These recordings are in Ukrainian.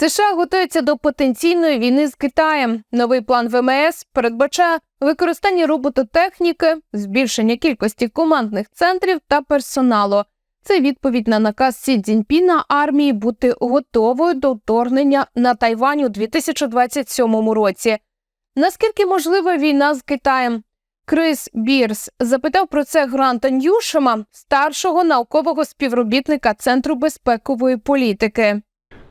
США готуються до потенційної війни з Китаєм. Новий план ВМС передбачає використання робототехніки, збільшення кількості командних центрів та персоналу. Це відповідь на наказ Сі Цзіньпіна армії бути готовою до вторгнення на Тайвань у 2027 році. Наскільки можлива війна з Китаєм? Крис Бірс запитав про це Гранта Ньюшема, старшого наукового співробітника Центру безпекової політики.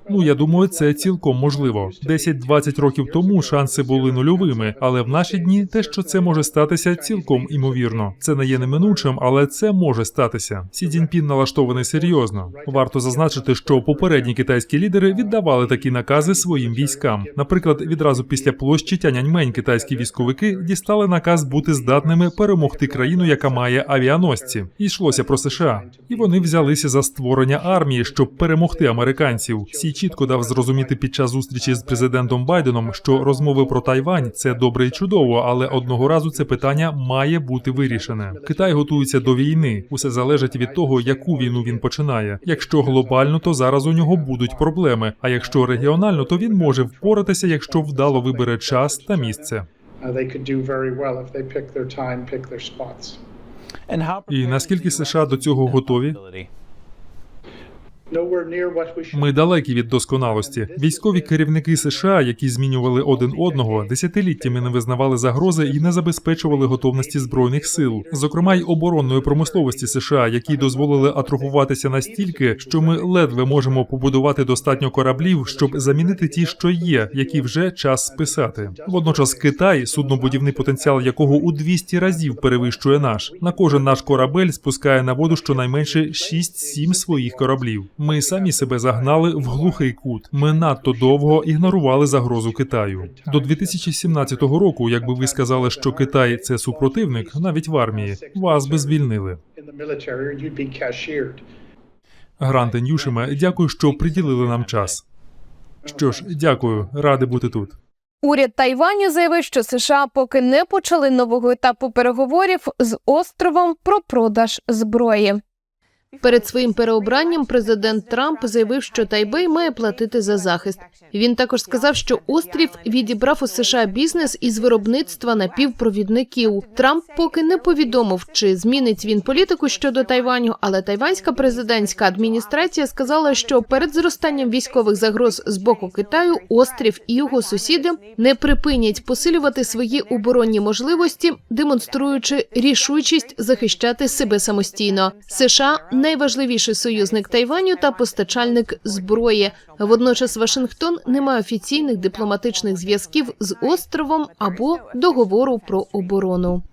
Ну я думаю, це цілком можливо. 10-20 років тому шанси були нульовими, але в наші дні те, що це може статися, цілком імовірно. Це не є неминучим, але це може статися. Сі Цзіньпін налаштований серйозно. Варто зазначити, що попередні китайські лідери віддавали такі накази своїм військам. Наприклад, відразу після площі Тяньаньмень китайські військовики дістали наказ бути здатними перемогти країну, яка має авіаносці. І йшлося про США. І вони взялися за створення армії, щоб перемогти американців. Сі чітко дав зрозуміти під час зустрічі з президентом Байденом, що розмови про Тайвань це добре і чудово, але одного разу це питання має бути вирішене. Китай готується до війни. Усе залежить від того, яку війну він починає. Якщо глобально, то зараз у нього будуть проблеми. А якщо регіонально, то він може впоратися, якщо вдало вибере час та місце. Uh. І наскільки США до цього готові? Ми далекі від досконалості. Військові керівники США, які змінювали один одного, десятиліттями не визнавали загрози і не забезпечували готовності збройних сил, зокрема й оборонної промисловості США, які дозволили атрофуватися настільки, що ми ледве можемо побудувати достатньо кораблів, щоб замінити ті, що є, які вже час списати. Водночас Китай, суднобудівний потенціал якого у 200 разів перевищує наш, на кожен наш корабель спускає на воду щонайменше 6-7 своїх кораблів. Ми самі себе загнали в глухий кут. Ми надто довго ігнорували загрозу Китаю. До 2017 року, якби ви сказали, що Китай це супротивник, навіть в армії, вас би звільнили. Гранте Ньюшеме, дякую, що приділили нам час. Що ж, дякую, радий бути тут. Уряд Тайваню заявив, що США поки не почали нового етапу переговорів з островом про продаж зброї. Перед своїм переобранням президент Трамп заявив, що Тайбей має платити за захист. Він також сказав, що острів відібрав у США бізнес із виробництва напівпровідників. Трамп поки не повідомив, чи змінить він політику щодо Тайваню, але тайванська президентська адміністрація сказала, що перед зростанням військових загроз з боку Китаю острів і його сусіди не припинять посилювати свої оборонні можливості, демонструючи рішучість захищати себе самостійно. США найважливіший союзник Тайваню та постачальник зброї. Водночас Вашингтон не має офіційних дипломатичних зв'язків з островом або договору про оборону.